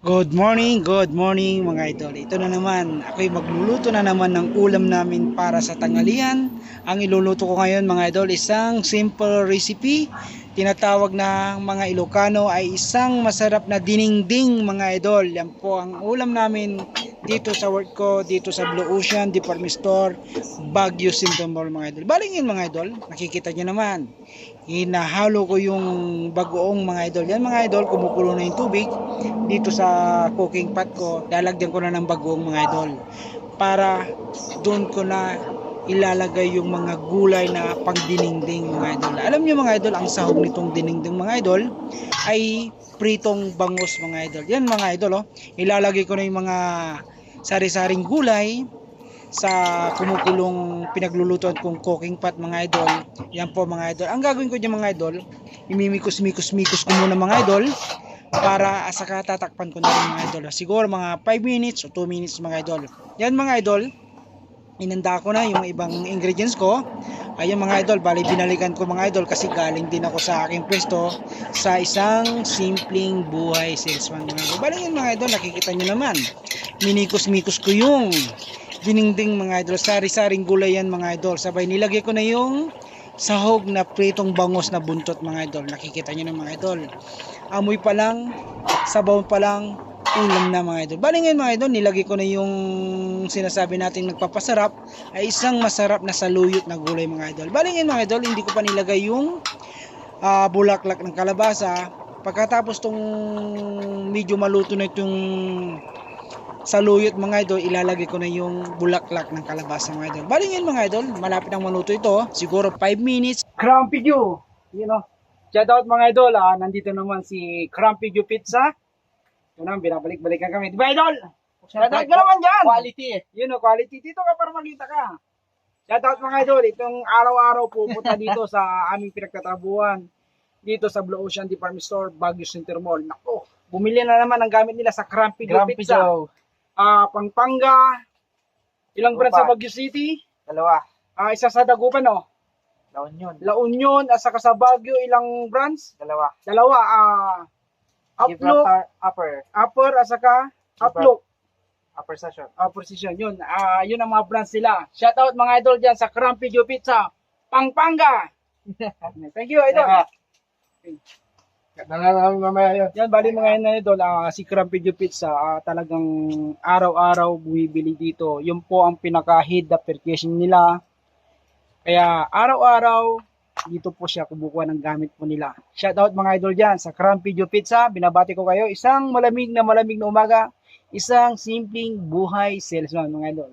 Good morning, good morning mga idol. Ito na naman, ako'y magluluto na naman ng ulam namin para sa tanghalian. Ang iluluto ko ngayon mga idol, isang simple recipe. Tinatawag na mga Ilocano ay isang masarap na diningding mga idol. Yan po ang ulam namin dito sa work ko, dito sa Blue Ocean Department Store, Baguio Mall mga idol. Balingin mga idol, nakikita nyo naman. Hinahalo ko yung bagoong mga idol. Yan mga idol, kumukulo na yung tubig dito sa cooking pot ko, lalagyan ko na ng bagoong mga idol para doon ko na ilalagay yung mga gulay na pangdiningding mga idol. Alam niyo mga idol, ang sahog nitong diningding mga idol ay pritong bangus mga idol. Yan mga idol oh. Ilalagay ko na yung mga sari-saring gulay sa kumukulong pinaglulutuan kong cooking pot mga idol. Yan po mga idol. Ang gagawin ko dyan mga idol, imimikos-mikos-mikos ko muna mga idol para saka tatakpan ko na rin mga idol. Siguro mga 5 minutes o 2 minutes mga idol. Yan mga idol, inanda ko na yung ibang ingredients ko. Ayun mga idol, bali binalikan ko mga idol kasi galing din ako sa aking pwesto sa isang simpleng buhay salesman mga idol. Bali yun mga idol, nakikita nyo naman. Minikos-mikos ko yung diningding mga idol. Sari-saring gulay yan mga idol. Sabay nilagay ko na yung sahog na pritong bangos na buntot mga idol. Nakikita nyo na mga idol. Amoy pa lang, sabaw pa lang, ulam na mga idol. Bali mga idol, nilagay ko na yung sinasabi natin nagpapasarap ay isang masarap na saluyot na gulay mga idol. Bali mga idol, hindi ko pa nilagay yung ah, bulaklak ng kalabasa. Pagkatapos tong medyo maluto na itong saluyot mga idol, ilalagay ko na yung bulaklak ng kalabasa mga idol. Bali mga idol, malapit ang maluto ito. Siguro 5 minutes. Crumpy Dew! You know, shout out mga idol. Ah, nandito naman si Crumpy Dew Pizza. Na, binabalik-balikan kami. Di ba idol? Shout out ka naman dyan! Quality eh. Yun o, quality. Dito ka para makita ka. Shout out mga idol. Itong araw-araw pupunta dito sa aming pinagtatabuhan. Dito sa Blue Ocean Department Store, Baguio Center Mall. Nako, bumili na naman ang gamit nila sa Crumpy Dew Grumpy Pizza. Ah, Pampanga. Ilang branch sa. Baguio City? Dalawa. Ah, isa sa Dagupan, no? La Union. La Union, at saka sa Baguio, ilang branch? Dalawa. Dalawa. Ah, Uplook, Gibraltar Upper. Upper, at saka Uplook. Upper Session. Ah, precision. Yun. Ah, yun ang mga brands nila. Shout out mga idol dyan sa Crumpy Joe Pizza. Pampanga. Thank you, idol. Dala namin mamaya yun. Yan, bali mga yun, idol, ah, si Crumpy Joe Pizza, ah, talagang araw-araw bumibili dito. Yun po ang pinaka-head application nila. Kaya araw-araw, dito po siya kumukuha ng gamit po nila. Shout out mga idol dyan sa Crumpy Joe Pizza. Binabati ko kayo. Isang malamig na malamig na umaga. Isang simpleng buhay salesman mga idol.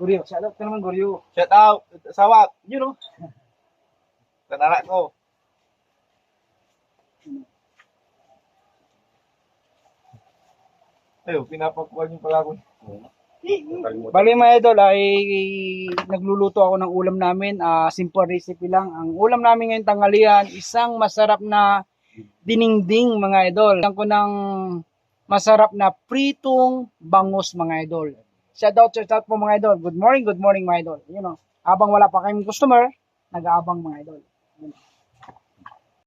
Guryo. Shout out ka naman, Guryo. Shout out. Sawak. Yun o. Sa anak ko. Ayun, pinapakuha niyo pala ako. Bali mga idol ay nagluluto ako ng ulam namin. Ah, simple recipe lang. Ang ulam namin ngayong tanghalian, isang masarap na diningding mga idol. Lang ko ng masarap na pritong bangus mga idol. Shout out, shout out po mga idol. Good morning, good morning mga idol. You know, habang wala pa kayong customer, nag-aabang mga idol. Yun.